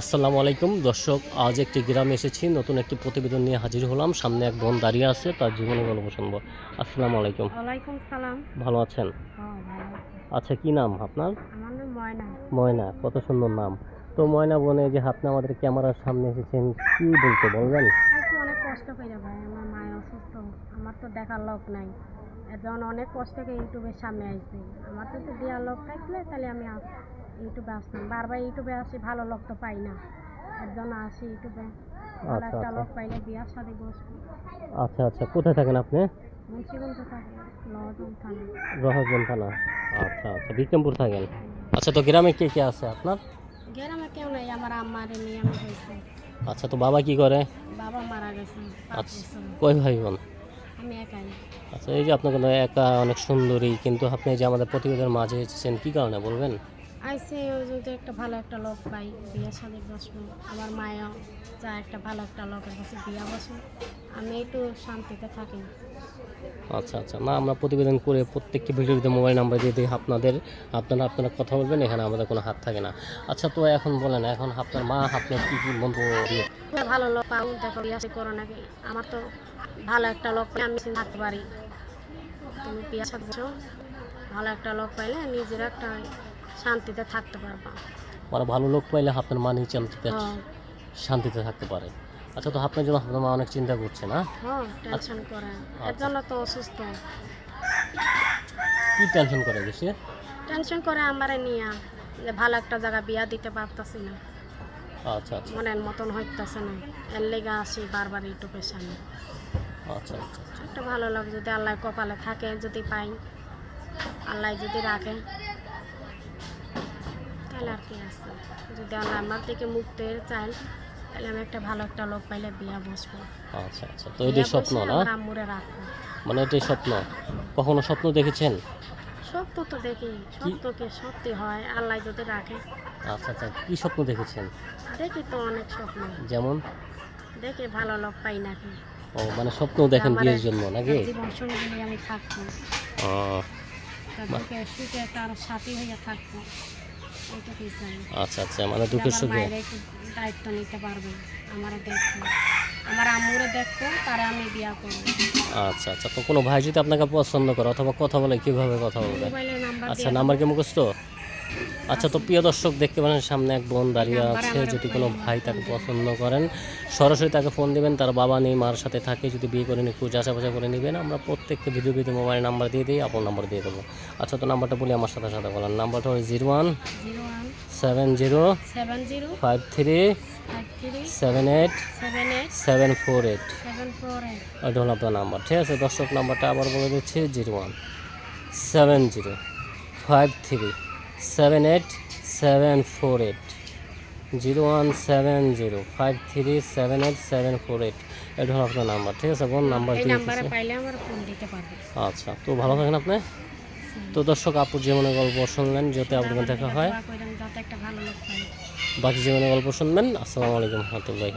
আসসালামু আলাইকুম। দর্শক আজ একটি গ্রামে এসেছি নতুন একটি প্রতিবেদন নিয়ে হাজির হলাম। সামনে এক বোন দাঁড়িয়ে আছে তার জীবনে গল্প শুনব। আসসালামু আলাইকুম। ওয়ালাইকুম সালাম। ভালো আছেন? হ্যাঁ আচ্ছা কি নাম আপনার? ময়না। ময়না কত সুন্দর নাম। তো ময়না বোনে যে আপনি আমাদের ক্যামেরার সামনে এসেছেন কি বলতে বলবেন? আজকে অনেক কষ্ট করে ভাই আমার মায় অসুস্থ আমার তো দেখার লোক নাই। জন্য অনেক কষ্ট করে ইউটিউবের সামনে আইছি। আমার তো দেওয়ার লোক থাকলে তাহলে আমি ইউটিউবে আসতাম। বারবার ইউটিউবে আসি ভালো লোক তো পাই না। একজন আসি ইউটিউবে ভালো আচ্ছা, একটা আচ্ছা। লোক পাইলে বিয়ার সাথে বসবো। আচ্ছা আচ্ছা। কোথায় থাকেন আপনি? মুন্সিগঞ্জ থাকে লজন থানা রহজন থানা। আচ্ছা আচ্ছা। বিক্রমপুর থাকেন। আচ্ছা তো গ্রামে কে কে আছে আপনার? গ্রামে কেউ নাই আমার আম্মারে নিয়ে আমি হয়েছে। আচ্ছা তো বাবা কি করে? বাবা মারা গেছে আচ্ছা কয় ভাই বোন? আমি একাই। আচ্ছা এই যে আপনাকে একা অনেক সুন্দরী কিন্তু আপনি যে আমাদের প্রতিবেদনের মাঝে এসেছেন কি কারণে বলবেন? আইসে যদি একটা ভালো একটা লোক পাই বিয়ের সাথে বসবো আমার মায়া যা একটা ভালো একটা লোকের কাছে বিয়া বসবো আমি একটু শান্তিতে থাকি। আচ্ছা আচ্ছা। না আমরা প্রতিবেদন করে প্রত্যেকটি ভিডিওতে মোবাইল নাম্বার দিয়ে দিই আপনাদের। আপনারা আপনারা কথা বলবেন এখানে আমাদের কোনো হাত থাকে না। আচ্ছা তো এখন বলেন এখন আপনার মা আপনার কী কী বন্ধু? ভালো লোক পাও দেখো বিয়া করো নাকি? আমার তো ভালো একটা লোক আমি থাকতে পারি। তুমি বিয়া সাথে ভালো একটা লোক পাইলে নিজের একটা শান্তিতে থাকতে পারবা। মানে ভালো লোক পাইলে আপনার মা নিচে হ্যাঁ। শান্তিতে থাকতে পারে। আচ্ছা তো আপনার জন্য আপনার মা অনেক চিন্তা করছে না? হ্যাঁ টেনশন করে। এর জন্য তো অসুস্থ। কী টেনশন করে বেশি? টেনশন করে আমারে নিয়ে যে ভালো একটা জায়গা বিয়া দিতে পারতাছি না। আচ্ছা আচ্ছা। মনের মতন হইতাছে না। এর লেগে আসি বারবার ইউটিউবের সামনে আচ্ছা আচ্ছা। আচ্ছা। একটা ভালো লোক যদি আল্লাহ কপালে থাকে যদি পাই আল্লাহ যদি রাখে। তাহলে আর কি আছে। যদি আল্লাহ আমার থেকে মুক্তি চাই তাহলে আমি একটা ভালো একটা লোক পাইলে বিয়া বসবো। আচ্ছা আচ্ছা। তো এটাই স্বপ্ন না? আম্মুরে রাখব। মানে এটাই স্বপ্ন? কখনো স্বপ্ন দেখেছেন? সত্য তো দেখি। সত্যকে সত্যি হয়? আল্লাহ যদি রাখে। আচ্ছা আচ্ছা। কী স্বপ্ন দেখেছেন? দেখি তো অনেক স্বপ্ন। যেমন? দেখে ভালো লোক পাই নাকি। ও মানে স্বপ্ন দেখেন বিয়ের জন্য নাকি? জীবন সঙ্গী আমি থাকব। ও, তাদেরকে সুখে তার সাথী হয়ে থাকব। আচ্ছা আচ্ছা মানে দুঃখের সুখে? দায়িত্ব নিতে পারবে আমার আমার দেখতো তারে আমি বিয়া করব। আচ্ছা আচ্ছা তো কোনো ভাই যদি আপনাকে পছন্দ করে অথবা কথা বলে কীভাবে কথা বলবে? আচ্ছা নাম্বার কি মুখস্থ? আচ্ছা তো প্রিয় দর্শক দেখতে পারেন সামনে এক বোন দাঁড়িয়ে আছে। যদি কোনো ভাই তাকে পছন্দ করেন সরাসরি তাকে ফোন দিবেন তার বাবা নেই মার সাথে থাকে যদি বিয়ে করেন একটু যাচাবাচা করে নেবেন। আমরা প্রত্যেককে ভিডিও ভিডিও মোবাইল নাম্বার দিয়ে দিই আপনার নাম্বার দিয়ে দেবো। আচ্ছা তো নাম্বারটা বলি আমার সাথে সাথে বলেন। নাম্বারটা হলো zero one seven zero five three seven eight seven four eight seven four eight. ওইটা হলো আপনার নাম্বার ঠিক আছে? দর্শক নাম্বারটা আবার বলে দিচ্ছি zero one seven zero five three seven eight seven four eight zero one seven zero five three seven eight seven four eight এটা হলো আপনার নাম্বার ঠিক আছে কোন নাম্বার দিয়ে নাম্বারে দিচ্ছি পাইলে আমার ফোন দিতে পারবে। আচ্ছা তো ভালো থাকেন আপনি। তো দর্শক আপুর জীবনের গল্প শুনলেন যাতে আপনাদের দেখা হয়। বাকি জীবনের গল্প শুনবেন। আসসালামু আলাইকুম রহমতুল্লাহ